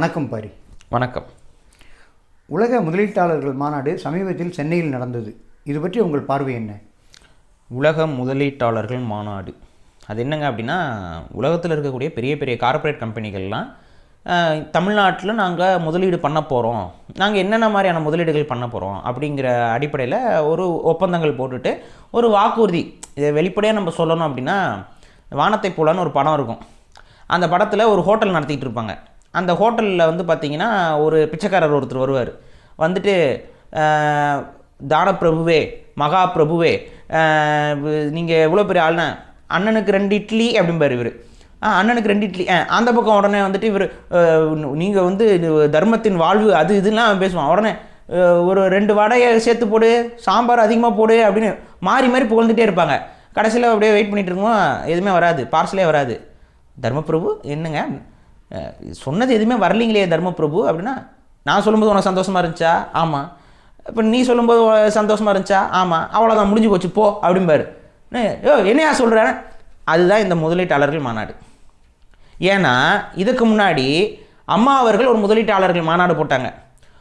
வணக்கம் பாரி. வணக்கம். உலக முதலீட்டாளர்கள் மாநாடு சமீபத்தில் சென்னையில் நடந்தது. இது பற்றி உங்கள் பார்வை என்ன? உலக முதலீட்டாளர்கள் மாநாடு. அது என்னங்க அப்படின்னா உலகத்தில் இருக்கக்கூடிய பெரிய பெரிய கார்ப்பரேட் கம்பெனிகள்லாம் தமிழ்நாட்டில் நாங்கள் முதலீடு பண்ண போகிறோம் நாங்கள் என்னென்ன மாதிரியான முதலீடுகள் பண்ண போகிறோம் அப்படிங்கிற அடிப்படையில் ஒரு ஒப்பந்தங்கள் போட்டுட்டு ஒரு வாக்குறுதி இதை வெளிப்படையாக நம்ம சொல்லணும் அப்படின்னா வானத்தை போலான்னு ஒரு படம் இருக்கும். அந்த படத்தில் ஒரு ஹோட்டல் நடத்திட்டு இருப்பாங்க. அந்த ஹோட்டலில் வந்து பார்த்தீங்கன்னா ஒரு பிச்சைக்காரர் ஒருத்தர் வருவார். வந்துட்டு தானப்பிரபுவே மகா பிரபுவே நீங்கள் எவ்வளோ பெரிய ஆள்னா அண்ணனுக்கு ரெண்டு இட்லி அப்படிம்பார் இவர். ஆ அண்ணனுக்கு ரெண்டு இட்லி. ஆ அந்த பக்கம் உடனே வந்துட்டு இவர் நீங்கள் வந்து தர்மத்தின் வாழ்வு அது இதெல்லாம் பேசுவான். உடனே ஒரு ரெண்டு வடையை சேர்த்து போடு சாம்பார் அதிகமாக போடு அப்படின்னு மாறி மாறி புகழ்ந்துட்டே இருப்பாங்க. கடைசியில் அப்படியே வெயிட் பண்ணிகிட்டு இருக்கோம் எதுவுமே வராது பார்சலே வராது. தர்மபிரபு என்னங்க? சொன்னது எதுவுமே வரலீங்களே தர்மபிரபு அப்படின்னா நான் சொல்லும்போது உனக்கு சந்தோஷமாக இருந்துச்சா? ஆமாம் இப்போ நீ சொல்லும்போது சந்தோஷமாக இருந்துச்சா? ஆமாம் அவ்வளோதான் முடிஞ்சு போச்சு போ அப்படிம்பாரு. "ஏய், யோ என்னையா சொல்கிறேன் அதுதான் இந்த முதலீட்டாளர்கள் மாநாடு. ஏன்னா இதுக்கு முன்னாடி அம்மா அவர்கள் ஒரு முதலீட்டாளர்கள் மாநாடு போட்டாங்க.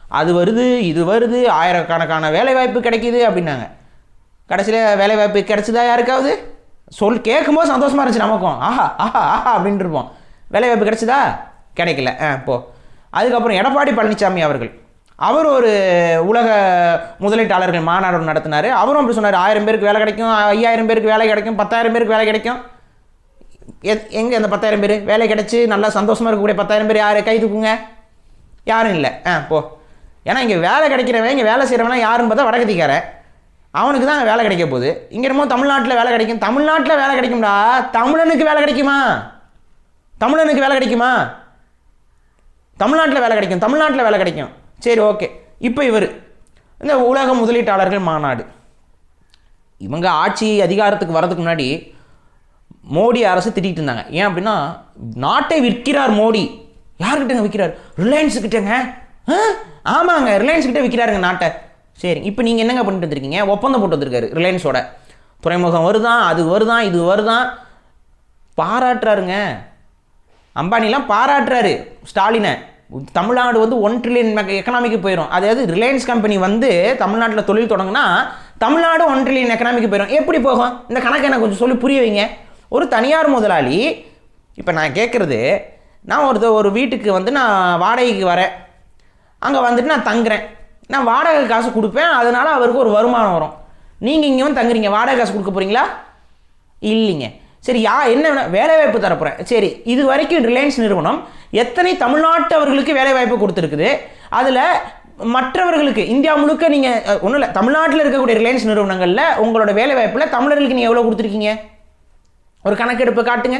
அது வருது இது வருது ஆயிரக்கணக்கான வேலைவாய்ப்பு கிடைக்கிது அப்படின்னாங்க. கடைசியில் வேலைவாய்ப்பு கிடைச்சதா யாருக்காவது? சொல் கேட்கும்போது சந்தோஷமாக இருந்துச்சு நமக்கும். ஆஹா ஆஹா ஆஹா அப்படின்ட்டு இருப்போம். வேலைவாய்ப்பு கிடைச்சதா? கிடைக்கல. ஆ போ. அதுக்கப்புறம் எடப்பாடி பழனிசாமி அவர்கள். அவர் ஒரு உலக முதலீட்டாளர்கள் மாநாடு நடத்தினார். அவரும் அப்படி சொன்னார். ஆயிரம் பேருக்கு வேலை கிடைக்கும் ஐயாயிரம் பேருக்கு வேலை கிடைக்கும் பத்தாயிரம் பேருக்கு வேலை கிடைக்கும். எத் எங்கே அந்த பத்தாயிரம் பேர்? வேலை கிடைச்சி நல்லா சந்தோஷமாக இருக்கக்கூடிய பத்தாயிரம் பேர் யார்? கை தூக்குங்க. யாரும் இல்லை. ஆ போ. ஏன்னா இங்கே வேலை கிடைக்கிறவன் இங்கே வேலை செய்கிறவனா யாருன்னு பார்த்தா வடகத்திக்காரன் அவனுக்கு தான் வேலை கிடைக்க போகுது. இங்கே என்னமோ தமிழ்நாட்டில் வேலை கிடைக்கும். தமிழ்நாட்டில் வேலை கிடைக்கும்டா. தமிழனுக்கு வேலை கிடைக்குமா? தமிழனுக்கு வேலை கிடைக்குமா? தமிழ்நாட்டில் வேலை கிடைக்கும் தமிழ்நாட்டில் வேலை கிடைக்கும். சரி ஓகே இப்போ இவர் இந்த உலக முதலீட்டாளர்கள் மாநாடு. இவங்க ஆட்சி அதிகாரத்துக்கு வரதுக்கு முன்னாடி மோடி அரசு திட்டிகிட்டு இருந்தாங்க. ஏன் அப்படின்னா நாட்டை விற்கிறார் மோடி. யார்கிட்டங்க விற்கிறார் ரிலையன்ஸ் கிட்டங்க. ஆமாங்க ரிலையன்ஸ் கிட்ட விற்கிறாருங்க நாட்டை. சரி இப்போ நீங்கள் என்னங்க பண்ணிட்டு வந்திருக்கீங்க? ஒப்பந்தம் போட்டு வந்திருக்காரு ரிலையன்ஸோட துறைமுகம் வருதான் அது வருதான் இது வருதான் பாராட்டுறாருங்க. அம்பானிலாம் பாராட்டுறாரு ஸ்டாலினை. தமிழ்நாடு வந்து ஒன் ட்ரில்லியன் எக்கனாமிக்கு போயிடும் அதாவது ரிலையன்ஸ் கம்பெனி வந்து தமிழ்நாட்டில் தொழில் தொடங்கினா தமிழ்நாடு ஒன் ட்ரில்லியன் எக்கனாமிக்கு போயிடும் எப்படி போகும்? இந்த கணக்கு எனக்கு கொஞ்சம் சொல்லி புரிய வைங்க. ஒரு தனியார் முதலாளி இப்போ நான் கேட்குறது நான் ஒருத்த ஒரு வீட்டுக்கு வந்து நான் வாடகைக்கு வரேன். அங்கே வந்துட்டு நான் தங்குறேன். நான் வாடகை காசு கொடுப்பேன். அதனால் அவருக்கு ஒரு வருமானம் வரும். நீங்கள் இங்கே வந்து தங்குறீங்க. வாடகை காசு கொடுக்க போகிறீங்களா இல்லைங்க. சரி யா என்ன வேணா வேலைவாய்ப்பு தரப்போகிறேன் சரி இது வரைக்கும் ரிலையன்ஸ் நிறுவனம் எத்தனை தமிழ்நாட்டவர்களுக்கு வேலைவாய்ப்பு கொடுத்துருக்குது? அதில் மற்றவர்களுக்கு இந்தியா முழுக்க நீங்கள் ஒன்றும் இல்லை தமிழ்நாட்டில் இருக்கக்கூடிய ரிலையன்ஸ் நிறுவனங்களில் உங்களோட வேலைவாய்ப்பில் தமிழர்களுக்கு நீங்கள் எவ்வளோ கொடுத்துருக்கீங்க? ஒரு கணக்கெடுப்பு காட்டுங்க.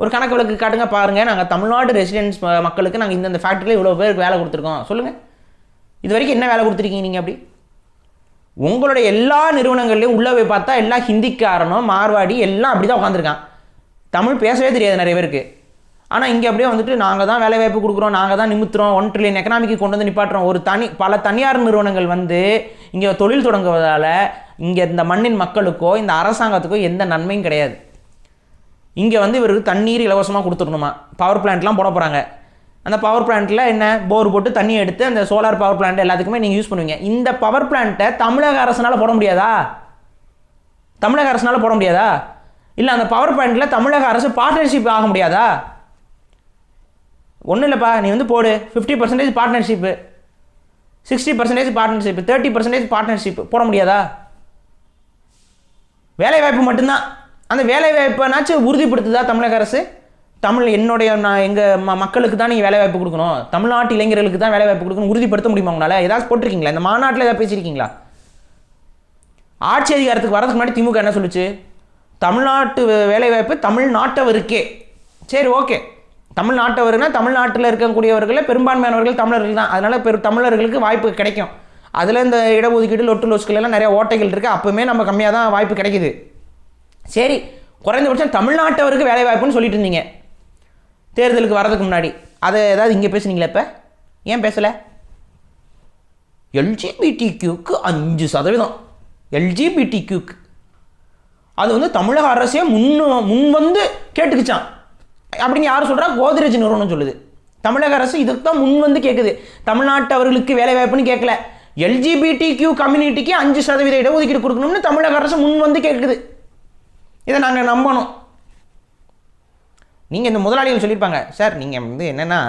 ஒரு கணக்கு விளக்கு காட்டுங்க பாருங்கள் நாங்கள் தமிழ்நாடு ரெசிடென்ஸ் மக்களுக்கு நாங்கள் இந்தந்த ஃபேக்ட்ரியில் இவ்வளோ பேருக்கு வேலை கொடுத்துருக்கோம். சொல்லுங்கள் இது வரைக்கும் என்ன வேலை கொடுத்துருக்கீங்க நீங்கள் அப்படி? உங்களுடைய எல்லா நிறுவனங்கள்லையும் உள்ளே போய் பார்த்தா எல்லா ஹிந்திக்காரனும் மார்வாடி எல்லாம் அப்படி தான் உட்காந்துருக்கான் தமிழ் பேசவே தெரியாது நிறைய பேருக்கு. ஆனால் இங்கே அப்படியே வந்துட்டு நாங்கள் தான் வேலைவாய்ப்பு கொடுக்குறோம் நாங்கள் தான் நிமித்துறோம் ஒன் ட்ரில்லியன் எக்கனாமிக்கு கொண்டு வந்து நிப்பாட்டுறோம். ஒரு தனி பல தனியார் நிறுவனங்கள் வந்து இங்கே தொழில் தொடங்குவதால் இங்கே இந்த மண்ணின் மக்களுக்கோ இந்த அரசாங்கத்துக்கோ எந்த நன்மையும் கிடையாது. இங்கே வந்து இவருக்கு தண்ணீர் இலவசமாக கொடுத்துடணுமா? பவர் பிளான்ட்லாம் போட போகிறாங்க அந்த பவர் பிளான்ட்டில் என்ன? போர் போட்டு தண்ணி எடுத்து அந்த சோலார் பவர் பிளான்ட் எல்லாத்துக்குமே நீங்கள் யூஸ் பண்ணுவீங்க. இந்த பவர் பிளான்ட்டை தமிழக அரசனால் போட முடியாதா? தமிழக அரசனால் போட முடியாதா? இல்லை அந்த பவர் பிளான்ட்டில் தமிழக அரசு பார்ட்னர்ஷிப் ஆக முடியாதா? ஒன்றும் இல்லைப்பா நீ வந்து போடு. Fifty percentage partnership sixty percentage partnership thirty percentage partnership போட முடியாதா? வேலைவாய்ப்பு மட்டும்தான். அந்த வேலைவாய்ப்பைனாச்சும் உறுதிப்படுத்துதா தமிழக அரசு? தமிழ் என்னுடைய நான் எங்கள் ம மக்களுக்கு தான் நீங்கள் வேலை வாய்ப்பு கொடுக்கணும். தமிழ்நாட்டு இளைஞர்களுக்கு தான் வேலை வாய்ப்பு கொடுக்கணும் உறுதிப்படுத்த முடியுமா உங்களால்? ஏதாவது போட்டிருக்கீங்களா? இந்த மாநாட்டில் ஏதாவது பேசியிருக்கீங்களா? ஆட்சி அதிகாரத்துக்கு வரதுக்கு முன்னாடி திமுக என்ன சொல்லுச்சு? தமிழ்நாட்டு வே- வேலைவாய்ப்பு தமிழ்நாட்டவருக்கே. சரி ஓகே. தமிழ்நாட்டவர்னா தமிழ்நாட்டில் இருக்கக்கூடியவர்களில் பெரும்பான்மையானவர்கள் தமிழர்கள் தான். அதனால் பெரு தமிழர்களுக்கு வாய்ப்பு கிடைக்கும். அதில் இந்த இடஒதுக்கீடு லொட்டு லொஸ்கள் நிறையா நிறைய ஓட்டைகள் இருக்குது அப்போவுமே நம்ம கம்மியாக தான் வாய்ப்பு கிடைக்குது. சரி குறைந்தபட்சம் தமிழ்நாட்டவருக்கு வேலைவாய்ப்புன்னு சொல்லிட்டு இருந்தீங்க. தேர்தலுக்கு வரதுக்கு முன்னாடி. அதை ஏதாவது இங்கே பேசுனீங்களா இப்போ? ஏன் பேசலை? எல்ஜிபிடி கியூக்கு அஞ்சு சதவீதம். எல்ஜிபிடிக்யூக்கு அது வந்து தமிழக அரசே முன் முன் வந்து கேட்டுக்குச்சான் அப்படின்னு யார் சொல்கிறா கோத்ரேஜ் நிறுவனம் சொல்லுது. தமிழக அரசு இதுக்கு தான் முன் வந்து கேட்குது தமிழ்நாட்டவர்களுக்கு வேலை வாய்ப்புன்னு கேட்கல எல்ஜிபிடி கியூ கம்யூனிட்டிக்கு அஞ்சு சதவீத இடஒதுக்கீடு கொடுக்கணும்னு தமிழக அரசு முன் வந்து கேட்குது இதை நாங்கள் நம்பணும். நீங்கள் இந்த முதலாளிகள் சொல்லியிருப்பாங்க சார் நீங்கள் வந்து என்னென்னா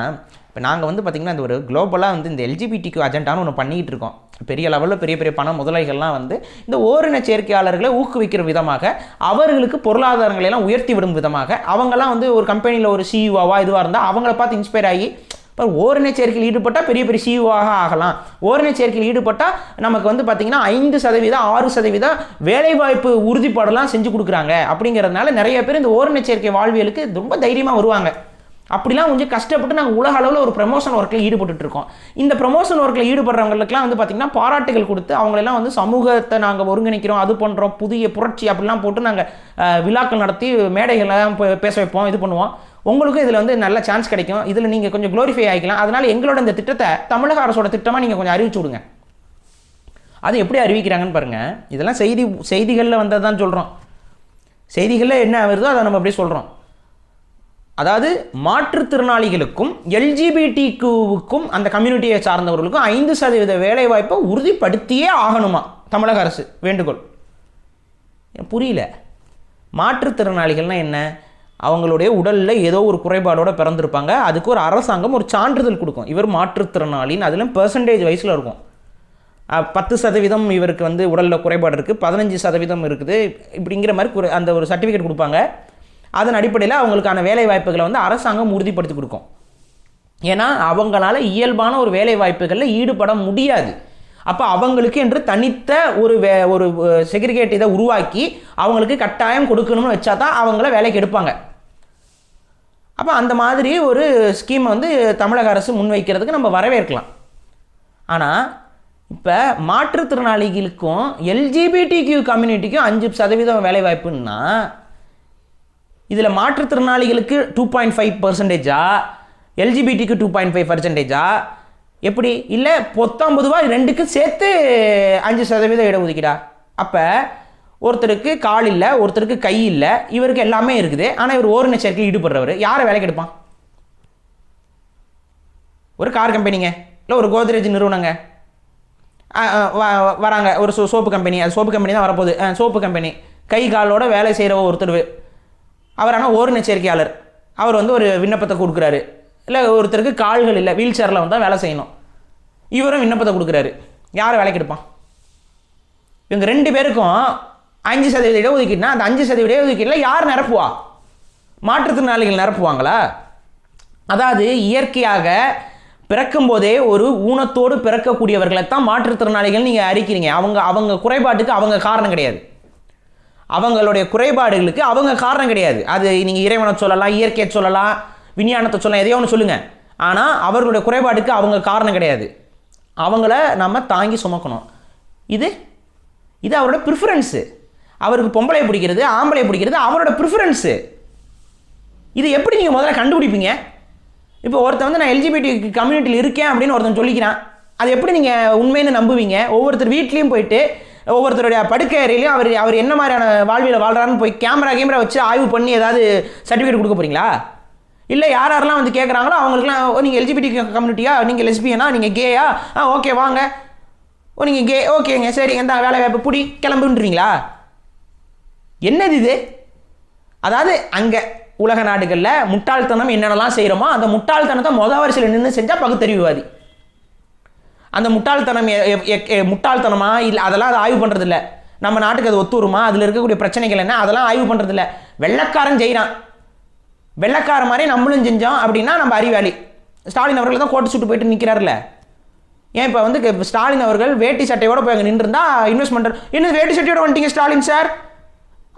இப்போ நாங்கள் வந்து பார்த்திங்கன்னா இந்த ஒரு குளோபலாக வந்து இந்த எல்ஜிபிடிக்கு அஜெண்டான்னு ஒன்று பண்ணிக்கிட்டு இருக்கோம். பெரிய லெவலில் பெரிய பெரிய பண முதலாளிகள்லாம் வந்து இந்த ஓரின சேர்க்கையாளர்களை ஊக்குவிக்கிற விதமாக அவர்களுக்கு பொருளாதாரங்களை எல்லாம் உயர்த்தி விடும் விதமாக அவங்கெல்லாம் வந்து ஒரு கம்பெனியில் ஒரு சிஇஓவாக இதுவாக இருந்தால் அவங்கள பார்த்து இன்ஸ்பயர் ஆகி இப்போ ஓரின சேர்க்கையில் ஈடுபட்டால் பெரிய பெரிய சிஇஓவாக ஆகலாம். ஓரின சேர்க்கையில் ஈடுபட்டால் நமக்கு வந்து பார்த்திங்கன்னா ஐந்து சதவீதம் ஆறு சதவீதம் வேலைவாய்ப்பு உறுதிப்பாடெல்லாம் செஞ்சு கொடுக்குறாங்க. அப்படிங்கிறதுனால நிறைய பேர் இந்த ஓரின சேர்க்கை வாழ்வியலுக்கு ரொம்ப தைரியமாக வருவாங்க. அப்படிலாம் கொஞ்சம் கஷ்டப்பட்டு நாங்கள் உலக அளவில் ஒரு ப்ரமோஷன் ஒர்க்கில் ஈடுபட்டுட்டு இருக்கோம். இந்த ப்ரமோஷன் ஒர்க்கில் ஈடுபடுறவங்களுக்குலாம் வந்து பார்த்திங்கன்னா பாராட்டுகள் கொடுத்து அவங்களெல்லாம் வந்து சமூகத்தை நாங்கள் ஒருங்கிணைக்கிறோம் அது பண்ணுறோம் புதிய புரட்சி அப்படிலாம் போட்டு நாங்கள் விழாக்கள் நடத்தி மேடைகள்லாம் பேச வைப்போம் இது பண்ணுவோம். உங்களுக்கும் இதில் வந்து நல்ல சான்ஸ் கிடைக்கும். இதில் நீங்கள் கொஞ்சம் க்ளோரிஃபை ஆகிக்கலாம். அதனால் எங்களோட இந்த திட்டத்தை தமிழக அரசோட திட்டமாக நீங்கள் கொஞ்சம் அறிவிச்சு விடுங்க. அது எப்படி அறிவிக்கிறாங்கன்னு பாருங்கள் இதெல்லாம் செய்தி செய்திகளில் வந்தது தான் சொல்கிறோம் செய்திகளில் என்ன வருதோ அதை நம்ம அப்படியே சொல்கிறோம் அதாவது மாற்றுத்திறனாளிகளுக்கும் எல்ஜிபிடிக்குவுக்கும் அந்த கம்யூனிட்டியை சார்ந்தவர்களுக்கும் ஐந்து சதவீத வேலைவாய்ப்பை உறுதிப்படுத்தியே ஆகணுமா? தமிழக அரசு வேண்டுகோள். எனக்கு புரியல? மாற்றுத்திறனாளிகள்னால் என்ன? அவங்களுடைய உடலில் ஏதோ ஒரு குறைபாடோட பிறந்திருப்பாங்க. அதுக்கு ஒரு அரசாங்கம் ஒரு சான்றிதழ் கொடுக்கும். இவர் மாற்றுத்திறனாளின்னு அதில் பெர்சன்டேஜ் வயசில் இருக்கும். பத்து சதவீதம் இவருக்கு வந்து உடலில் குறைபாடு இருக்குது பதினஞ்சு சதவீதம் இருக்குது. இப்படிங்கிற மாதிரி குறை அந்த ஒரு சர்டிஃபிகேட் கொடுப்பாங்க. அதன் அடிப்படையில் அவங்களுக்கான வேலை வாய்ப்புகளை வந்து அரசாங்கம் உறுதிப்படுத்தி கொடுக்கும். ஏன்னா அவங்களால இயல்பான ஒரு வேலை வாய்ப்புகளில் ஈடுபட முடியாது. அப்போ அவங்களுக்கு என்று தனித்த ஒரு வே ஒரு செக்ரிகேட் இதை உருவாக்கி அவங்களுக்கு கட்டாயம் கொடுக்கணும்னு வச்சா தான் அவங்கள வேலைக்கு எடுப்பாங்க. அப்போ அந்த மாதிரி ஒரு ஸ்கீமை வந்து தமிழக அரசு முன்வைக்கிறதுக்கு நம்ம வரவேற்கலாம். ஆனால் இப்போ மாற்றுத்திறனாளிகளுக்கும் எல்ஜிபிடி கியூ கம்யூனிட்டிக்கும் அஞ்சு சதவீதம் வேலைவாய்ப்புன்னா இதில் மாற்றுத்திறனாளிகளுக்கு டூ பாயிண்ட் ஃபைவ் பர்சன்டேஜா எல்ஜிபிடிக்கு டூ பாயிண்ட் ஃபைவ் பர்சன்டேஜா எப்படி? இல்லை பொத்தாம்பதுவா ரெண்டுக்கும் சேர்த்து அஞ்சு சதவீதம் இடஒதுக்கீடா அப்போ ஒருத்தருக்கு கால் இல்லை ஒருத்தருக்கு கை இல்லை இவருக்கு எல்லாமே இருக்குது. ஆனால் இவர் ஓரின சேர்க்கையில் ஈடுபடுறவர். யாரை வேலைக்கு எடுப்பான்? ஒரு கார் கம்பெனிங்க இல்லை ஒரு கோத்ரேஜ் நிறுவனங்க. ஆ, ஆ, வ- வராங்க. ஒரு சோ சோப்பு கம்பெனி அது சோப்பு கம்பெனி தான் வரப்போகுது. சோப்பு கம்பெனி கை காலோட வேலை செய்கிற ஒருத்தர். அவர் ஆனால் ஓரின சேர்க்கையாளர். அவர் வந்து ஒரு விண்ணப்பத்தை கொடுக்குறாரு. இல்லை ஒருத்தருக்கு கால்கள் இல்லை வீல் சேரில் வந்தால் வேலை செய்யணும். இவரும் விண்ணப்பத்தை கொடுக்குறாரு. யார் வேலைக்கு எடுப்பான்? இவங்க ரெண்டு பேருக்கும் அஞ்சு சதவீத இடஒதுக்கீடுனா அந்த அஞ்சு சதவீத இடஒதுக்கீட்டில் யார் நிரப்புவா? மாற்றுத்திறனாளிகள் நிரப்புவாங்களா? அதாவது இயற்கையாக பிறக்கும்போதே ஒரு ஊனத்தோடு பிறக்கக்கூடியவர்களை தான் மாற்றுத்திறனாளிகள் நீங்கள் அறிக்கிறீங்க. அவங்க அவங்க குறைபாட்டுக்கு அவங்க காரணம் கிடையாது. அவங்களுடைய குறைபாடுகளுக்கு அவங்க காரணம் கிடையாது. அது நீங்கள் இறைவனை சொல்லலாம் இயற்கையை சொல்லலாம் விஞ்ஞானத்தை சொல்லலாம் எதையோ ஒன்று சொல்லுங்கள் ஆனால் அவர்களுடைய குறைபாடுக்கு அவங்க காரணம் கிடையாது. அவங்கள நம்ம தாங்கி சுமக்கணும். இது இது அவரோட ப்ரிஃபரன்ஸு அவருக்கு பொம்பளை பிடிக்கிறது ஆம்பளை பிடிக்கிறது அவரோட ப்ரிஃபரன்ஸு இது எப்படி நீங்கள் முதல்ல கண்டுபிடிப்பீங்க? இப்போ ஒருத்தன் வந்து நான் எல்ஜிபிடி கம்யூனிட்டியில் இருக்கேன் அப்படின்னு ஒருத்தன் சொல்லிக்கிறான். அது எப்படி நீங்கள் உண்மைன்னு நம்புவீங்க? ஒவ்வொருத்தர் வீட்லேயும் போயிட்டு ஒவ்வொருத்தருடைய படுக்கை அறையிலையும் அவர் அவர் என்ன மாதிரியான வாழ்வியில் வாழ்கிறான்னு போய் கேமரா கேமரா வச்சு ஆய்வு பண்ணி ஏதாவது சர்டிஃபிகேட் கொடுக்க போறீங்களா? இல்லை யார் யாரெல்லாம் வந்து கேட்குறாங்களோ அவங்களுக்குலாம் ஓ நீங்கள் எல்ஜிபிடி கம்யூனிட்டியா நீங்கள் லெஸ்பியனா நீங்கள் கேயா ஆ ஓகே வாங்க. ஓ நீங்கள் கே ஓகேங்க சரி எந்த வேலை வாய்ப்பு பிடி கிளம்புன்றீங்களா? என்னது இது? அதாவது அங்கே உலக நாடுகளில் முட்டாள்தனம் என்னென்னலாம் செய்கிறோமோ அந்த முட்டாள்தனத்தை மொதல் வரிசையில் நின்று செஞ்சால் பகுத்தறிவுவாதி. அந்த முட்டாள்தனம் எ- முட்டாள்தனமா? இல்லை அதெல்லாம் அது ஆய்வு பண்ணுறதில்ல நம்ம நாட்டுக்கு அது ஒத்து வருமா? அதில் இருக்கக்கூடிய பிரச்சனைகள் என்ன? அதெல்லாம் ஆய்வு பண்ணுறதில்ல வெள்ளைக்காரன் செய்கிறான் வெள்ளக்கார மாதிரி நம்மளும் செஞ்சோம் அப்படின்னா நம்ம அறிவாளி. ஸ்டாலின் அவர்கள் தான் கோட்டு சுட்டு போயிட்டு நிற்கிறார்ல ஏன் இப்போ வந்து ஸ்டாலின் அவர்கள் வேட்டி சட்டையோட போய் அங்கே நின்றுருந்தா இன்வெஸ்ட்மெண்ட் இன்னும் வேட்டி சட்டையோட வந்துட்டீங்க ஸ்டாலின் சார்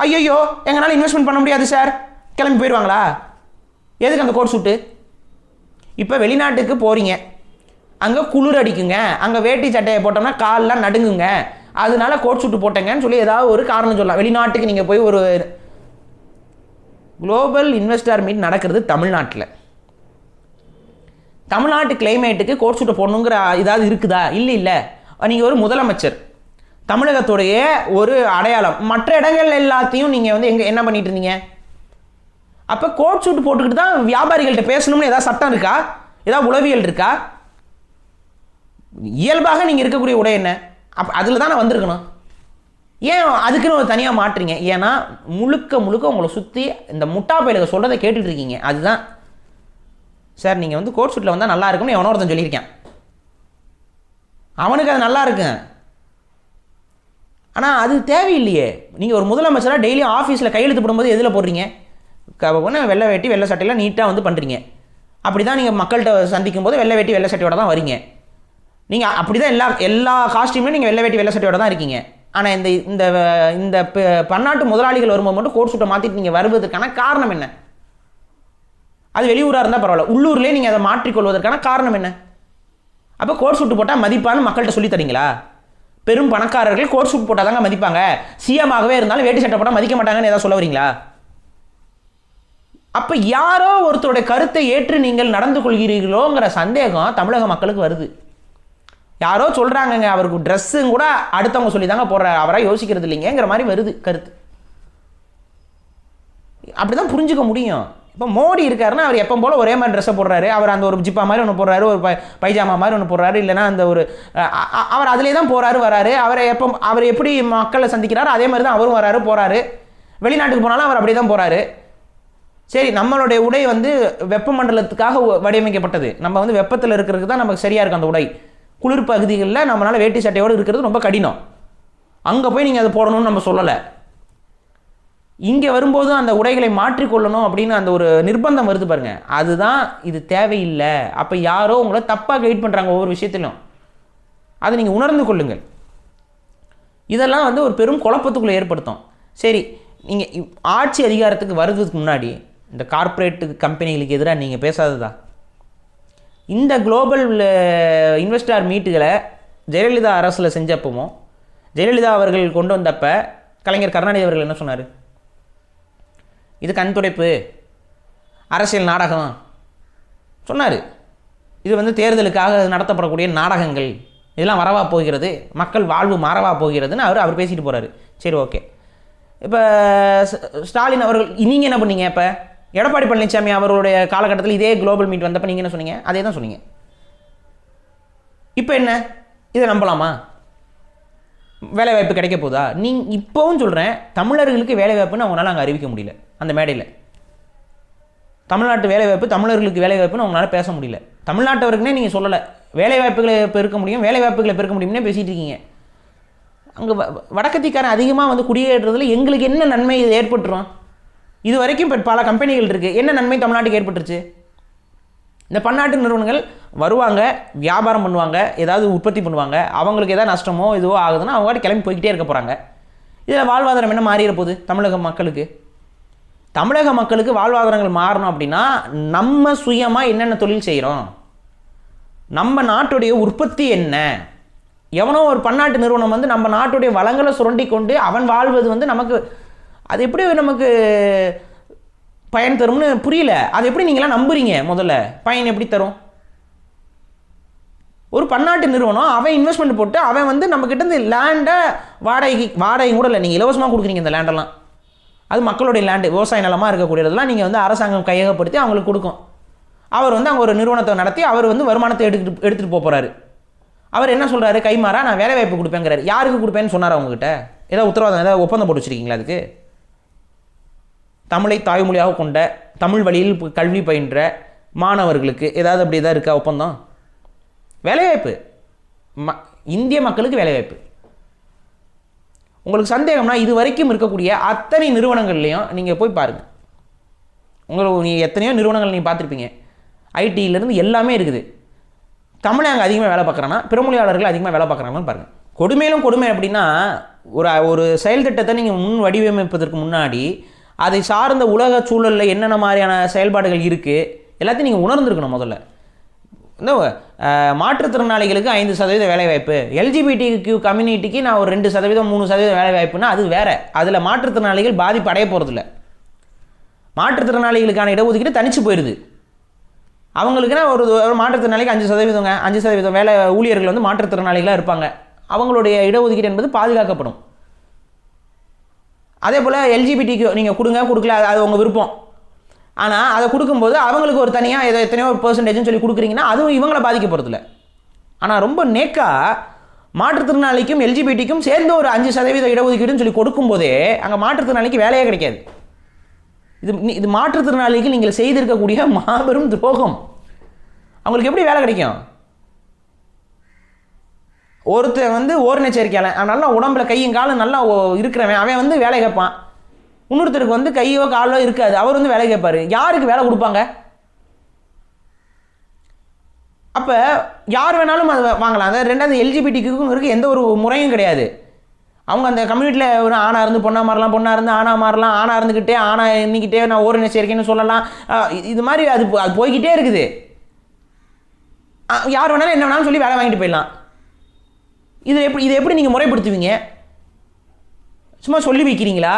ஐயோ எங்களால் இன்வெஸ்ட்மெண்ட் பண்ண முடியாது சார் கிளம்பி போயிடுவாங்களா எதுக்கு அந்த கோட் சூட்டு? இப்போ வெளிநாட்டுக்கு போகிறீங்க அங்கே குளிர் அடிக்குங்க. அங்கே வேட்டி சட்டையை போட்டோம்னா கால்லாம் நடுங்குங்க. அதனால கோட் சூட்டு போட்டேங்கன்னு சொல்லி ஏதாவது ஒரு காரணம் சொல்லலாம். வெளிநாட்டுக்கு நீங்கள் போய் ஒரு குளோபல் இன்வெஸ்டர் மீட் நடக்கிறது தமிழ்நாட்டில். தமிழ்நாட்டு கிளைமேட்டுக்கு கோட் சூட்டை போடணுங்கிற இதாவது இருக்குதா? இல்லை இல்லை. நீங்கள் ஒரு முதலமைச்சர். தமிழகத்துடைய ஒரு அடையாளம். மற்ற இடங்கள் எல்லாத்தையும் நீங்கள் வந்து எங்கே என்ன பண்ணிட்டு இருந்தீங்க? அப்போ கோட் சூட் போட்டுக்கிட்டு தான் வியாபாரிகள்கிட்ட பேசணும்னு ஏதாவது சட்டம் இருக்கா? ஏதாவது உளவியல் இருக்கா? இயல்பாக நீங்கள் இருக்கக்கூடிய உடை என்ன? அப் அதில் தானே வந்திருக்கணும். ஏன் அதுக்குன்னு ஒரு தனியாக மாட்டுறீங்க ஏன்னா முழுக்க முழுக்க உங்களை சுற்றி இந்த முட்டா பயிலுக சொல்கிறத கேட்டுட்டு இருக்கீங்க. அதுதான். சார் நீங்கள் வந்து கோட் சூட்டில் வந்தால் நல்லா இருக்கும்னு எவனோ ஒருத்தன் சொல்லியிருக்கேன். அவனுக்கு அது நல்லா இருக்கு. ஆனால் அது தேவையில்லையே. நீங்கள் ஒரு முதலமைச்சராக டெய்லியும் ஆஃபீஸில் கையெழுத்து போடும்போது எதில் போடுறீங்க? ஒன்று வெள்ளை வேட்டி வெள்ளை சட்டையெல்லாம் நீட்டாக வந்து பண்ணுறீங்க அப்படி தான் நீங்கள் மக்கள்கிட்ட சந்திக்கும் போது வெள்ளை வேட்டி வெள்ளை சட்டையோட தான் வரீங்க. நீங்கள் அப்படி தான் எல்லா எல்லா காஸ்டியூம்லையும் நீங்கள் வெள்ளை வேட்டி வெள்ளை சட்டையோட தான் இருக்கீங்க. ஆனால் இந்த இந்த இந்த பன்னாட்டு முதலாளிகள் வரும்போது மட்டும் கோட் சூட்டை மாற்றிட்டு நீங்கள் வருவதற்கான காரணம் என்ன? அது வெளியூராக இருந்தால் பரவாயில்ல. உள்ளூர்லேயே நீங்கள் அதை மாற்றிக்கொள்வதற்கான காரணம் என்ன? அப்போ கோட் சூட்டு போட்டால் மதிப்பான்னு மக்கள்கிட்ட சொல்லி தரீங்களா? பெரும் பணக்காரர்கள் கோட் சூட் போட்டால் தாங்க மதிப்பாங்க. சிஎமாகவே இருந்தாலும் வேட்டி சட்டை போட்டால் மதிக்க மாட்டாங்கன்னு ஏதாவது சொல்ல வரீங்களா? அப்போ யாரோ ஒருத்தருடைய கருத்தை ஏற்று நீங்கள் நடந்து கொள்கிறீர்களோங்கிற சந்தேகம் தமிழக மக்களுக்கு வருது. யாரோ சொல்கிறாங்கங்க அவருக்கு ட்ரெஸ்ஸும் கூட அடுத்தவங்க சொல்லி தாங்க போடுற அவராக யோசிக்கிறது இல்லைங்கிற மாதிரி வருது கருத்து. அப்படி தான் புரிஞ்சுக்க முடியும். இப்போ மோடி இருக்காருன்னா அவர் எப்போ போல ஒரே மாதிரி ட்ரெஸ்ஸை போடுறாரு. அவர் அந்த ஒரு ஜிப்பா மாதிரி ஒன்று போடுறாரு ஒரு பை பைஜாமா மாதிரி ஒன்று போடுறாரு. இல்லைன்னா அந்த ஒரு அவர் அதிலே தான் போகிறாரு வராரு. அவரை எப்போ அவர் எப்படி மக்களை சந்திக்கிறாரோ அதே மாதிரி தான் அவரும் வராரு போகிறாரு வெளிநாட்டுக்கு போனாலும் அவர் அப்படி தான் போகிறாரு சரி நம்மளுடைய உடை வந்து வெப்பமண்டலத்துக்காக வடிவமைக்கப்பட்டது. நம்ம வந்து வெப்பத்தில் இருக்கிறதுக்கு தான் நமக்கு சரியாக இருக்கும் அந்த உடை. குளிர் பகுதிகளில் நம்மளால் வேட்டி சட்டையோடு இருக்கிறது ரொம்ப கடினம். அங்கே போய் நீங்கள் அதை போடணும்னு நம்ம சொல்லலை. இங்கே வரும்போது அந்த உடைகளை மாற்றிக்கொள்ளணும் அப்படின்னு அந்த ஒரு நிர்பந்தம் வருது பாருங்கள் அதுதான் இது தேவையில்லை. அப்போ யாரோ உங்களை தப்பாக கைட் பண்ணுறாங்க ஒவ்வொரு விஷயத்திலும். அதை நீங்கள் உணர்ந்து கொள்ளுங்கள். இதெல்லாம் வந்து ஒரு பெரும் குழப்பத்துக்குள்ளே ஏற்படுத்தும். சரி நீங்கள் ஆட்சி அதிகாரத்துக்கு வர்றதுக்கு முன்னாடி இந்த கார்ப்பரேட்டு கம்பெனிகளுக்கு எதிராக நீங்கள் பேசாததா? இந்த குளோபல் இன்வெஸ்டார் மீட்டுகளை ஜெயலலிதா அரசில் செஞ்சப்பமோ ஜெயலலிதா அவர்கள் கொண்டு வந்தப்போ கலைஞர் கருணாநிதி அவர்கள் என்ன சொன்னார்? இது கண் துடைப்பு அரசியல் நாடகம் சொன்னார். இது வந்து தேர்தலுக்காக நடத்தப்படக்கூடிய நாடகங்கள். இதெல்லாம் வரவா போகிறது? மக்கள் வாழ்வு மாறவா போகிறதுன்னு அவர் அவர் பேசிட்டு போகிறாரு சரி ஓகே. இப்போ ஸ்டாலின் அவர்கள் நீங்கள் என்ன பண்ணீங்க இப்போ? எடப்பாடி பழனிசாமி அவருடைய காலகட்டத்தில் இதே குளோபல் மீட் வந்தப்போ நீங்கள் என்ன சொன்னீங்க? அதே தான் சொன்னீங்க. இப்போ என்ன? இதை நம்பலாமா? வேலைவாய்ப்பு கிடைக்க போதா? நீ இப்போவும் சொல்கிறேன் தமிழர்களுக்கு வேலைவாய்ப்புன்னு அவங்களால அங்கே அறிவிக்க முடியல அந்த மேடையில். தமிழ்நாட்டு வேலைவாய்ப்பு தமிழர்களுக்கு வேலைவாய்ப்புன்னு அவங்களால பேச முடியல. தமிழ்நாட்டவருக்குனே நீங்கள் சொல்லலை வேலைவாய்ப்புகளை பெருக்க முடியும் வேலைவாய்ப்புகளை பெருக்க முடியும்னே பேசிகிட்டு இருக்கீங்க. அங்கே வடக்கத்திக்காரன் அதிகமாக வந்து குடியேறதுல எங்களுக்கு என்ன நன்மை இது ஏற்பட்டுரும்? இது வரைக்கும் இப்போ பல கம்பெனிகள் இருக்குது என்ன நன்மை தமிழ்நாட்டுக்கு ஏற்பட்டுருச்சு? இந்த பன்னாட்டு நிறுவனங்கள் வருவாங்க வியாபாரம் பண்ணுவாங்க ஏதாவது உற்பத்தி பண்ணுவாங்க. அவங்களுக்கு எதாவது நஷ்டமோ இதுவோ ஆகுதுன்னா அவங்க கிளம்பி போய்கிட்டே இருக்க போகிறாங்க இதில் வாழ்வாதாரம் என்ன மாறிட போகுது தமிழக மக்களுக்கு? தமிழக மக்களுக்கு வாழ்வாதாரங்கள் மாறணும் அப்படின்னா நம்ம சுயமாக என்னென்ன தொழில் செய்கிறோம் நம்ம நாட்டுடைய உற்பத்தி என்ன? எவனோ ஒரு பன்னாட்டு நிறுவனம் வந்து நம்ம நாட்டுடைய வளங்களை சுரண்டி கொண்டு அவன் வாழ்வது வந்து நமக்கு அது எப்படி நமக்கு பயன் தரும்னு புரியல. அது எப்படி நீங்களாம் நம்புறீங்க முதல்ல? பயன் எப்படி தரும்? ஒரு பன்னாட்டு நிறுவனம் அவன் இன்வெஸ்ட்மெண்ட் போட்டு அவன் வந்து நம்மக்கிட்ட இந்த லேண்டை வாடகைக்கு வாடகை கூட இல்லை. நீங்கள் இலவசமாக கொடுக்குறீங்க இந்த லேண்டெல்லாம் அது மக்களுடைய லேண்டு விவசாய நிலமாக இருக்கக்கூடியதெல்லாம் நீங்கள் வந்து அரசாங்கம் கையகப்படுத்தி அவங்களுக்கு கொடுக்கும். அவர் வந்து அங்கே ஒரு நிறுவனத்தை நடத்தி அவர் வந்து வருமானத்தை எடுத்துகிட்டு எடுத்துகிட்டு போக போகிறாரு அவர் என்ன சொல்கிறாரு கைமாறா நான் வேலை வாய்ப்பு கொடுப்பேங்கிறாரு யாருக்கு கொடுப்பேன்னு சொன்னார் அவங்ககிட்ட ஏதாவது உத்தரவாதம் ஏதாவது ஒப்பந்தம் போட்டு வச்சுருக்கீங்களா அதுக்கு? தமிழை தாய்மொழியாக கொண்ட தமிழ் வழியில் கல்வி பயின்ற மாணவர்களுக்கு ஏதாவது அப்படி ஏதாவது இருக்கா ஒப்பந்தம்? வேலைவாய்ப்பு. ம இந்திய மக்களுக்கு வேலைவாய்ப்பு. உங்களுக்கு சந்தேகம்னா இது வரைக்கும் இருக்கக்கூடிய அத்தனை நிறுவனங்கள்லையும் நீங்கள் போய் பாருங்கள் உங்களுக்கு நீங்கள் எத்தனையோ நிறுவனங்கள் நீங்கள் பார்த்துருப்பீங்க. ஐடியிலேருந்து எல்லாமே இருக்குது. தமிழை அங்கே அதிகமாக வேலை பார்க்குறான்னா பிறமொழியாளர்கள் அதிகமாக வேலை பார்க்குறாங்கன்னு பாருங்கள் கொடுமையிலும் கொடுமை அப்படின்னா ஒரு ஒரு செயல் திட்டத்தை நீங்கள் முன் வடிவமைப்பதற்கு முன்னாடி அதை சார்ந்த உலக சூழலில் என்னென்ன மாதிரியான செயல்பாடுகள் இருக்குது எல்லாத்தையும் நீங்கள் உணர்ந்திருக்கணும் முதல்ல. இந்த மாற்றுத்திறனாளிகளுக்கு ஐந்து சதவீத வேலைவாய்ப்பு எல்ஜிபிடி கியூ கம்யூனிட்டிக்கு நான் ஒரு ரெண்டு சதவீதம் மூணு சதவீதம் வேலைவாய்ப்புனா அது வேறு. அதில் மாற்றுத்திறனாளிகள் பாதிப்பு அடைய போகிறதில்ல மாற்றுத்திறனாளிகளுக்கான இடஒதுக்கீடு தனிச்சு போயிடுது அவங்களுக்குன்னா ஒரு ஒரு மாற்றுத்திறனாளிக்கு அஞ்சு சதவீதங்க அஞ்சு சதவீதம் வேலை ஊழியர்கள் வந்து மாற்றுத்திறனாளிகளாக இருப்பாங்க. அவங்களுடைய இடஒதுக்கீடு என்பது பாதுகாக்கப்படும். அதே போல் எல்ஜிபிடிக்கு நீங்கள் கொடுங்க கொடுக்கல அது- உங்கள் விருப்பம். ஆனால் அதை கொடுக்கும்போது அவங்களுக்கு ஒரு தனியாக ஏதோ எத்தனையோ ஒரு பர்சன்டேஜ்னு சொல்லி கொடுக்குறீங்கன்னா அதுவும் இவங்களை பாதிக்க போகிறதில்ல ஆனால் ரொம்ப நேக்கா மாற்றுத்திறனாளிக்கும் எல்ஜிபிடிக்கும் சேர்ந்து ஒரு அஞ்சு சதவீத இடஒதுக்கீடுன்னு சொல்லி கொடுக்கும்போதே அங்கே மாற்றுத்திறனாளிக்கு வேலையே கிடைக்காது. இது இது மாற்றுத்திறனாளிக்கு நீங்கள் செய்திருக்கக்கூடிய மாபெரும் துரோகம். அவங்களுக்கு எப்படி வேலை கிடைக்கும்? ஒருத்தன் வந்து ஓரின சேர்க்கையாளன் அவன் நல்லா உடம்புல கையும் காலும் நல்லா ஓ- இருக்கிறவன். அவன் வந்து வேலை கேட்பான். இன்னொருத்தருக்கு வந்து கையோ காலோ இருக்காது. அவர் வந்து வேலை கேட்பாரு. யாருக்கு வேலை கொடுப்பாங்க? அப்போ யார் வேணாலும் அதை வாங்கலாம். அதாவது ரெண்டாவது எல்ஜிபிடிக்கும் இருக்கு எந்த ஒரு முறையும் கிடையாது. அவங்க அந்த கம்யூனிட்டியில் ஒரு ஆணாக இருந்து பொண்ணாக மாறலாம் பொண்ணாக இருந்து ஆணாக மாறலாம் ஆணாக இருந்துக்கிட்டே ஆணாக இருந்துக்கிட்டே நான் ஓரின சேர்க்கைன்னு சொல்லலாம் இது- மாதிரி அது போ- அது போய்கிட்டே இருக்குது. யார் வேணாலும் என்ன வேணாலும் சொல்லி வேலை வாங்கிட்டு போயிடலாம். இதை எப்படி இதை எப்படி நீங்கள் முறைப்படுத்துவீங்க? சும்மா சொல்லி வைக்கிறீங்களா?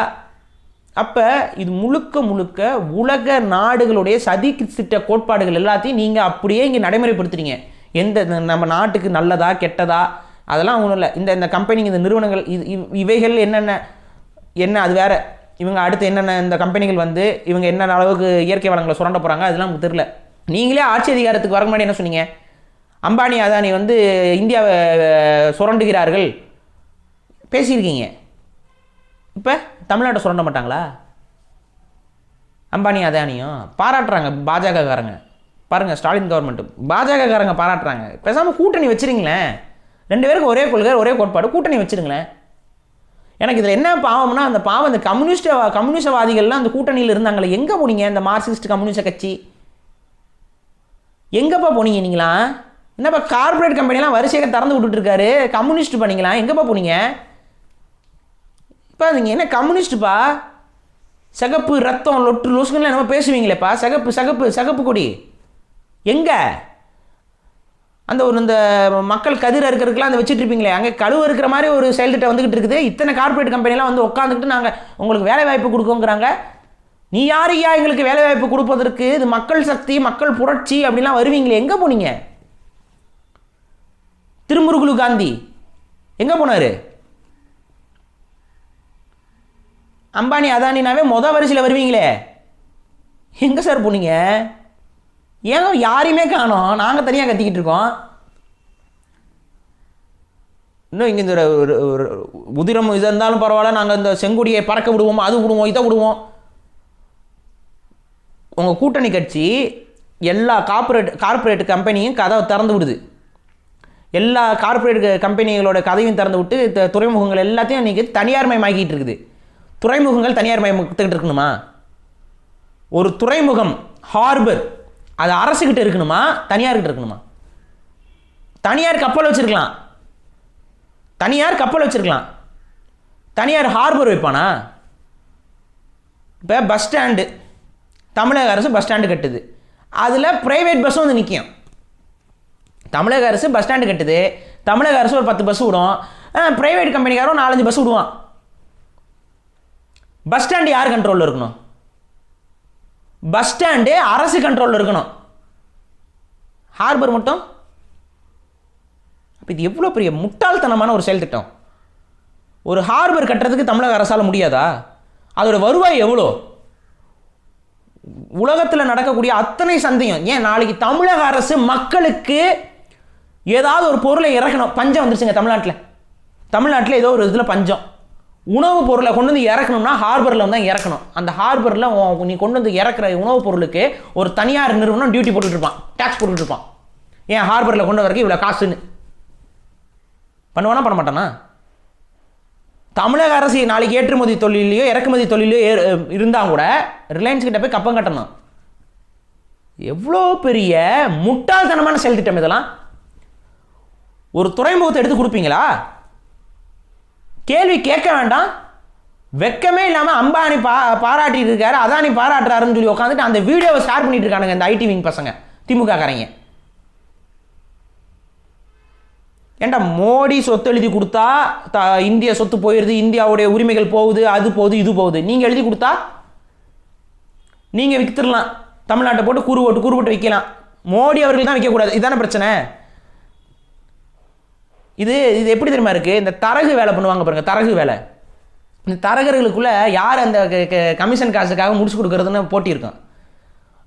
அப்போ இது முழுக்க முழுக்க உலக நாடுகளுடைய சதி திட்ட கோட்பாடுகள் எல்லாத்தையும் நீங்கள் அப்படியே இங்கே நடைமுறைப்படுத்துறீங்க. எந்த நம்ம நாட்டுக்கு நல்லதா கெட்டதா? அதெல்லாம் ஒன்றும் இல்லை. இந்த இந்த கம்பெனிங்க இந்த நிறுவனங்கள் இது இவ்- இவைகள் என்னென்ன என்ன அது வேற. இவங்க அடுத்து என்னென்ன இந்த கம்பெனிகள் வந்து இவங்க என்னென்ன அளவுக்கு இயற்கை வளங்களை சுரண்ட போகிறாங்க அதெல்லாம் நமக்கு தெரில நீங்களே ஆட்சி அதிகாரத்துக்கு வர முன்னாடி என்ன சொன்னீங்க? அம்பானி அதானி வந்து இந்தியாவை சுரண்டுகிறார்கள். பேசியிருக்கீங்க. இப்போ தமிழ்நாட்டை சுரண்ட மாட்டாங்களா? அம்பானி அதானியும் பாராட்டுறாங்க பாஜகக்காரங்க பாருங்கள் ஸ்டாலின் கவர்மெண்ட்டு பாஜகக்காரங்க பாராட்டுறாங்க. பேசாமல் கூட்டணி வச்சுருங்களேன். ரெண்டு பேருக்கு ஒரே கொள்கை ஒரே கோட்பாடு. கூட்டணி வச்சிருங்களேன். எனக்கு இதில் என்ன பாவம்னா அந்த பாவம் இந்த கம்யூனிஸ்ட் கம்யூனிஸ்டவாதிகள்லாம் அந்த கூட்டணியில் இருந்தாங்களே. எங்கே போனீங்க இந்த மார்க்சிஸ்ட் கம்யூனிஸ்ட் கட்சி? எங்கேப்பா போனீங்க நீங்களா? என்னப்பா கார்ப்பரேட் கம்பெனிலாம் வரிசையாக திறந்து விட்டுட்டு இருக்காரு கம்யூனிஸ்ட் பண்ணிக்கலாம். எங்கேப்பா போனீங்க? இப்போ நீங்கள் என்ன கம்யூனிஸ்ட்டுப்பா சிகப்பு ரத்தம் லொட்டு லொசுக்குன்னு என்னமோ பேசுவீங்களேப்பா. சிகப்பு சிகப்பு சிகப்பு கொடி. எங்கே? அந்த ஒரு இந்த மக்கள் கதிர் இருக்கிறதுக்குலாம் அந்த வச்சுட்ருப்பீங்களே. அங்கே கழுவு இருக்கிற மாதிரி ஒரு செயல்திட்டம் வந்துக்கிட்டு இருக்குது. இத்தனை கார்ப்பரேட் கம்பெனிலாம் வந்து உட்காந்துக்கிட்டு நாங்கள் உங்களுக்கு வேலை வாய்ப்பு கொடுக்கோங்கிறாங்க. நீ யாரையா எங்களுக்கு வேலை வாய்ப்பு கொடுப்பதற்கு? இது மக்கள் சக்தி மக்கள் புரட்சி அப்படிலாம் வருவீங்களே. எங்கே போனீங்க? திருமுருகுலு காந்தி. எங்கே போனார்? அம்பானி அதானினாவே மொதல் வரிசையில் வருவீங்களே. எங்கே சார் போனீங்க? ஏன் யாரையுமே காணோம். நாங்கள் தனியாக கத்திக்கிட்டு இருக்கோம். இன்னும் இங்கே இந்த ஒரு- ஒரு உதிரம் இது இருந்தாலும் பரவாயில்ல. நாங்கள் இந்த செங்கொடியை பறக்க விடுவோம் அது விடுவோம் இதை விடுவோம். உங்கள் கூட்டணி கட்சி எல்லா கார்ப்பரேட் கார்பரேட் கம்பெனியும் கதவை திறந்து விடுது. எல்லா கார்ப்பரேட் கம்பெனிகளோட கதையும் திறந்து விட்டு துறைமுகங்கள் எல்லாத்தையும் இன்றைக்கி தனியார்மயமாக்கிட்டு இருக்குது. துறைமுகங்கள் தனியார்மயமாக்கிட்டு இருக்கணுமா? ஒரு துறைமுகம் ஹார்பர் அது அரசுக்கிட்ட இருக்கணுமா? தனியார்கிட்ட இருக்கணுமா? தனியார் கப்பல் வச்சுருக்கலாம். தனியார் கப்பல் வச்சுருக்கலாம். தனியார் ஹார்பர் வைப்பானா? இப்போ பஸ் ஸ்டாண்டு தமிழக அரசு பஸ் ஸ்டாண்டு கட்டுது. அதில் ப்ரைவேட் பஸ்ஸும் வந்து நிற்கும் தமிழக அரசு பஸ் ஸ்டாண்டு கட்டுது. தமிழக அரசு ஒரு பத்து பஸ் விடும். ப்ரைவேட் கம்பெனிக்காரன் நாலஞ்சு பஸ் விடுவான். பஸ் ஸ்டாண்டு யார் கண்ட்ரோலில் இருக்கணும்? பஸ் ஸ்டாண்டு அரசு கண்ட்ரோலில் இருக்கணும். ஹார்பர் மட்டும்? அப்போ இது எவ்வளோ பெரிய முட்டாள்தனமான ஒரு செயல் திட்டம். ஒரு ஹார்பர் கட்டுறதுக்கு தமிழக அரசால் முடியாதா? அதோட வருவாய் எவ்வளோ? உலகத்தில் நடக்கக்கூடிய அத்தனை சந்தையும். ஏன் நாளைக்கு தமிழக அரசு மக்களுக்கு ஏதாவது ஒரு பொருளை இறக்கணும். பஞ்சம் வந்துருச்சுங்க தமிழ்நாட்டில். தமிழ்நாட்டில் ஏதோ ஒரு இதில் பஞ்சம். உணவுப் பொருளை கொண்டு வந்து இறக்கணும்னா ஹார்பரில் வந்து தான் இறக்கணும். அந்த ஹார்பரில் நீ கொண்டு வந்து இறக்குற உணவுப் பொருளுக்கு ஒரு தனியார் நிறுவனம் டியூட்டி போட்டுட்டு இருப்பான். டேக்ஸ் போட்டுட்டு இருப்பான். ஏன் ஹார்பரில் கொண்டு வரக்கு இவ்வளோ காசுன்னு? பண்ணுவானா பண்ண மாட்டானா தமிழக அரசு நாளைக்கு ஏற்றுமதி தொழிலையோ இறக்குமதி தொழிலையோ இருந்தால் கூட ரிலையன்ஸ் கிட்ட போய் கப்பம் கட்டணும். எவ்வளோ பெரிய முட்டாள்தனமான செயல் திட்டம் இதெல்லாம். ஒரு துறைமுகத்தை எடுத்து கொடுப்பீங்களா? கேள்வி கேட்க வேண்டாம். வெக்கமே இல்லாமல் அம்பானி பா பாராட்டிட்டு இருக்காரு. அதானி பாராட்டுறாருன்னு சொல்லி உட்காந்துட்டு அந்த வீடியோவை ஷேர் பண்ணிட்டு இருக்கானுங்க இந்த ஐடி விங் பசங்க திமுக காரங்க ஏண்டா மோடி சொத்து எழுதி கொடுத்தா த இந்திய சொத்து போயிடுது இந்தியாவுடைய உரிமைகள் போகுது அது போகுது இது போகுது. நீங்கள் எழுதி கொடுத்தா நீங்கள் விற்றுடலாம் தமிழ்நாட்டை போட்டு குறுவோட்டு போட்டு கூறு விற்கலாம் மோடி அவர்கள் தான் விற்கக்கூடாது இதுதானே பிரச்சனை? இது இது எப்படி தெரியுமா இருக்குது இந்த தரகு வேலை பண்ணுவாங்க பாருங்கள் தரகு வேலை. இந்த தரகர்களுக்குள்ளே யார் அந்த க- கமிஷன் காசுக்காக முடிச்சு கொடுக்குறதுன்னு போட்டி இருக்கும்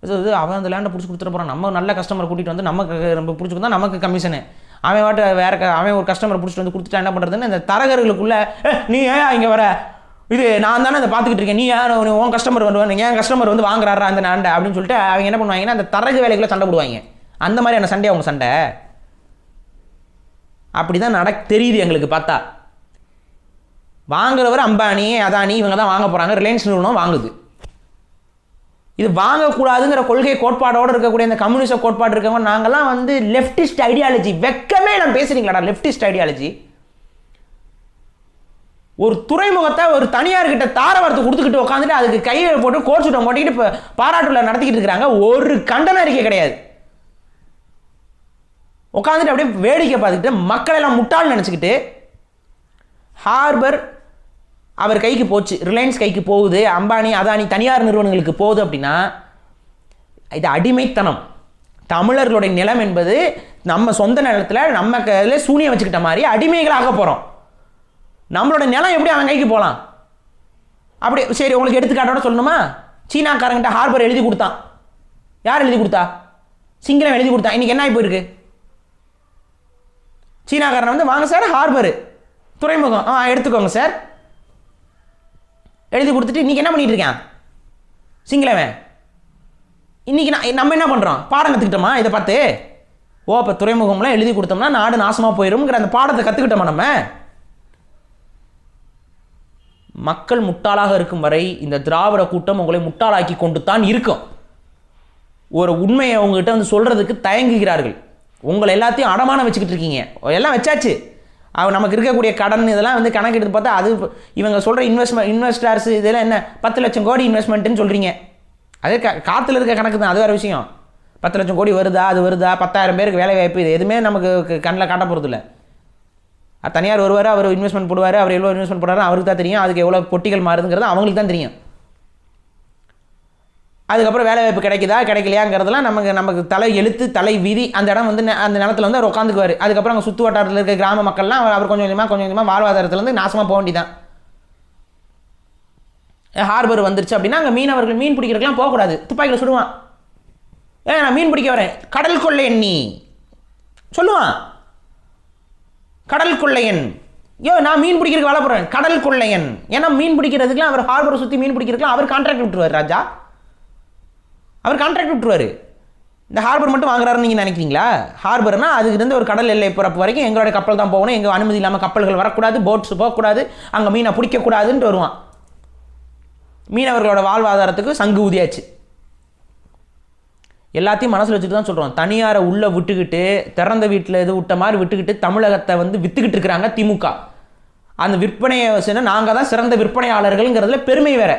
இது இது அவன் அந்த லேண்டை பிடிச்சி கொடுத்துட்டு போகிறான் நம்ம நல்ல கஸ்டமரை கூட்டிகிட்டு வந்து நமக்கு நம்ம பிடிச்சி கொடுத்தா நமக்கு கமிஷனு அவன் வாட்டு வேற க- அவன் ஒரு கஸ்டமரை பிடிச்சிட்டு வந்து கொடுத்துட்டா என்ன பண்ணுறதுன்னு இந்த தரகர்களுக்குள்ளே நீ ஏன் இங்கே வர? இது நான் தானே அதை பார்த்துக்கிட்டு இருக்கேன். நீ யார் உன் உன் கஸ்டமர் வந்து ஏன் கஸ்டமர் வந்து வாங்குறாரா அந்த லேண்டை அப்படின்னு சொல்லிட்டு அவங்க என்ன பண்ணுவாங்கன்னா அந்த தரகு வேலைக்குள்ளே சண்டை போடுவாங்க. அந்த மாதிரியான சண்டை அவங்க சண்டை? அப்படி தான் நடக் தெரியுது எங்களுக்கு பார்த்தா. வாங்குறவர் அம்பானி அதானி இவங்க தான் வாங்க போகிறாங்க ரிலையன்ஸ் நிறுவனம் வாங்குது. இது வாங்கக்கூடாதுங்கிற கொள்கை கோட்பாடோடு இருக்கக்கூடிய இந்த கம்யூனிஸ்ட கோட்பாடு இருக்கவங்க நாங்கள்லாம் வந்து லெஃப்டிஸ்ட் ஐடியாலஜி வெக்கமே நான் பேசுறீங்களாடா லெஃப்டிஸ்ட் ஐடியாலஜி ஒரு துறைமுகத்தை ஒரு தனியார்கிட்ட தாரவாரத்தை கொடுத்துக்கிட்டு உட்காந்துட்டு அதுக்கு கையை போட்டு கோச்சுட்டம் போட்டுக்கிட்டு இப்போ பாராட்டுல நடத்திக்கிட்டு இருக்கிறாங்க. ஒரு கண்டன அறிக்கை கிடையாது. உட்காந்துட்டு அப்படியே வேடிக்கை பார்த்துக்கிட்டு மக்கள் எல்லாம் முட்டாள் நினச்சிக்கிட்டு ஹார்பர் அவர் கைக்கு போச்சு. ரிலையன்ஸ் கைக்கு போகுது. அம்பானி அதானி தனியார் நிறுவனங்களுக்கு போகுது அப்படின்னா இது அடிமைத்தனம். தமிழர்களுடைய நிலம் என்பது நம்ம சொந்த நிலத்தில் நம்ம கையில் சூனியம் வச்சுக்கிட்ட மாதிரி அடிமைகளாக போகிறோம் நம்மளோட நிலம் எப்படி அவன் கைக்கு போகலாம் அப்படி சரி உங்களுக்கு எடுத்துக்காட்டோட சொல்லணுமா? சீனாக்காரங்கிட்ட ஹார்பர் எழுதி கொடுத்தான். யார் எழுதி கொடுத்தா? சிங்களம் எழுதி கொடுத்தான் இன்னைக்கு என்ன ஆகி போயிருக்கு? சீனாக்காரனை வந்து வாங்க சார் ஹார்பரு. துறைமுகம். ஆ எடுத்துக்கோங்க சார். எழுதி கொடுத்துட்டு இன்றைக்கி என்ன பண்ணிட்டு இருக்கான் சிங்களவன். இன்றைக்கி நான் நம்ம என்ன பண்ணுறோம் பாடம் கற்றுக்கிட்டோமா இதை பார்த்து. ஓ இப்போ துறைமுகம்லாம் எழுதி கொடுத்தோம்னா நாடு நாசமாக போயிடும்ங்கிற அந்த பாடத்தை கற்றுக்கிட்டோமா நம்ம? மக்கள் முட்டாளாக இருக்கும் வரை இந்த திராவிட கூட்டம் உங்களை முட்டாளாக்கி கொண்டு தான் இருக்கும். ஒரு உண்மையை அவங்ககிட்ட வந்து சொல்கிறதுக்கு தயங்குகிறார்கள். உங்களை எல்லாத்தையும் அடமானம் வச்சுக்கிட்டு இருக்கீங்க. எல்லாம் வச்சாச்சு. அவ நமக்கு இருக்கக்கூடிய கடன் இதெல்லாம் வந்து கணக்கெடுத்து பார்த்தா அது இவங்க சொல்கிற இன்வெஸ்ட்மெண்ட் இன்வெஸ்டர்ஸ் இதெல்லாம் என்ன? பத்து லட்சம் கோடி இன்வெஸ்ட்மெண்ட்டுன்னு சொல்கிறீங்க அதே க காற்றுல இருக்க கணக்கு தான் அது வேறு விஷயம். பத்து லட்சம் கோடி வருதா அது வருதா? பத்தாயிரம் பேருக்கு வேலை வாய்ப்பு இது எதுவுமே நமக்கு கண்ணில் காட்ட போகிறதில்ல தனியார் வருவார் அவர் இன்வெஸ்ட்மெண்ட் போடுவார் அவர் எவ்வளோ இன்வெஸ்ட்மெண்ட் போடுறாரு அவருக்கு தான் தெரியும். அதுக்கு எவ்வளோ பொட்டிகள் மாறுதுங்கிறது அவங்களுக்கு தான் தெரியும். அதுக்கப்புறம் வேலை வாய்ப்பு கிடைக்குதா கிடைக்கலையாங்கிறதுலாம் நமக்கு நமக்கு தலை எழுத்து தலை விதி அந்த இடம் வந்து அந்த நிலத்தில் வந்து அவர் உட்காந்துக்குவார் அதுக்கப்புறம் அங்கே சுற்று வட்டாரத்தில் இருக்க கிராம மக்கள்லாம் அவர் அவர் கொஞ்சம் கொஞ்சமாக கொஞ்சம் கொஞ்சமாக வாழ்வாதாரத்துலேருந்து நாசமாக போக வேண்டிதான் ஹார்பர் வந்துருச்சு அப்படின்னா அங்கே மீனவர்கள் மீன் பிடிக்கிறதுக்கெலாம் போகக்கூடாது துப்பாக்கியில் சுடுவான். ஏ நான் மீன் பிடிக்க வரேன். கடல் கொள்ளையன் நீ சொல்லுவான். கடல் கொள்ளையன் யோ நான் மீன் பிடிக்கிறதுக்கு வேலை போகிறேன் கடல் கொள்ளையன் ஏன்னா மீன் பிடிக்கிறதுக்குலாம் அவர் ஹார்பரை சுற்றி மீன் பிடிக்கிறதுக்குலாம் அவர் கான்ட்ராக்ட் விட்டுருவார் ராஜா. அவர் கான்ட்ராக்ட் விட்டுருவார். இந்த ஹார்பர் மட்டும் வாங்குறாருன்னு நீங்கள் நினைக்கிறீங்களா? ஹார்பர்னா அதுக்கிருந்து ஒரு கடல் எல்லை பிறப்பு வரைக்கும் எங்களோட கப்பல் தான் போகணும். எங்கள் அனுமதி இல்லாமல் கப்பல்கள் வரக்கூடாது போட்ஸ் போகக்கூடாது அங்கே மீனை பிடிக்கக்கூடாதுன்ட்டு வருவான். மீனவர்களோட வாழ்வாதாரத்துக்கு சங்கு ஊதியாச்சு. எல்லாத்தையும் மனசில் வச்சுட்டு தான் சொல்கிறோம் தனியாரை உள்ளே விட்டுக்கிட்டு திறந்த வீட்டில் இது விட்ட மாதிரி விட்டுக்கிட்டு தமிழகத்தை வந்து விற்றுக்கிட்டு இருக்கிறாங்க திமுக. அந்த விற்பனையை சொன்னால் நாங்கள் தான் சிறந்த விற்பனையாளர்கள்ங்கிறதுல பெருமை வேறு.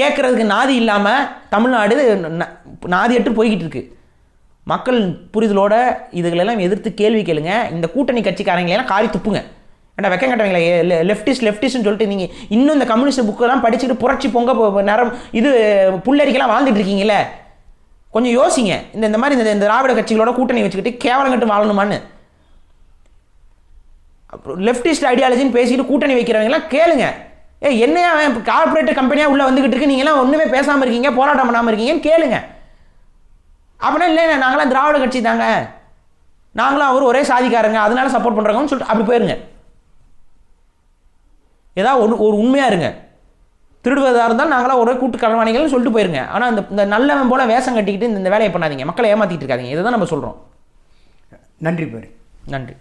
கேட்குறதுக்கு நாதி இல்லாமல் தமிழ்நாடு ந- நாதி எட்டு போய்கிட்டு இருக்குது மக்கள் புரிதலோட இதுகளெல்லாம் எதிர்த்து கேள்வி கேளுங்க. இந்த கூட்டணி கட்சிக்காரங்களெல்லாம் காரி துப்புங்க. ஏன்னா வெக்கம் கட்டவங்களே லெஃப்டிஸ்ட் லெஃப்டிஸ்ட்னு சொல்லிட்டு நீங்கள் இன்னும் இந்த கம்யூனிஸ்ட் புக்கெல்லாம் படிச்சுட்டு புரட்சி பொங்க பொ- நேரம் இது புள்ளரிக்கெல்லாம் வாழ்ந்துட்டு இருக்கீங்களே கொஞ்சம் யோசிங்க. இந்த இந்த மாதிரி இந்த இந்த திராவிட கட்சிகளோட கூட்டணி வச்சுக்கிட்டு கேவலம் கட்டு வாழணுமான்னு. அப்புறம் லெஃப்டிஸ்ட் ஐடியாலஜின்னு பேசிட்டு கூட்டணி வைக்கிறவங்கலாம் கேளுங்க. ஏ என்னையா அவன் கார்பரேட் கம்பெனியாக உள்ளே வந்துக்கிட்டு இருக்கு? நீங்களாம் ஒன்றுமே பேசாமல் இருக்கீங்க போராட்டம் பண்ணாமல் இருக்கீங்கன்னு கேளுங்க. அப்படின்னா இல்லை நாங்களாம் திராவிட கட்சி தாங்க. நாங்களும் அவர் ஒரே சாதிக்காரங்க அதனால சப்போர்ட் பண்ணுறாங்கன்னு சொல்லிட்டு அப்படி போயிருங்க. ஏதாவது ஒரு ஒரு உண்மையாக இருங்க. திருடுவதாக இருந்தால் நாங்களாம் ஒரே கூட்டு களவாணிகள்னு சொல்லிட்டு போயிருங்க. ஆனால் இந்த இந்த நல்லவன் போல வேஷம் கட்டிக்கிட்டு இந்த- இந்த வேலையை பண்ணாதீங்க. மக்களை ஏமாற்றிட்டு இருக்காதீங்க. இதை தான் நம்ம சொல்கிறோம் நன்றி பேர். நன்றி.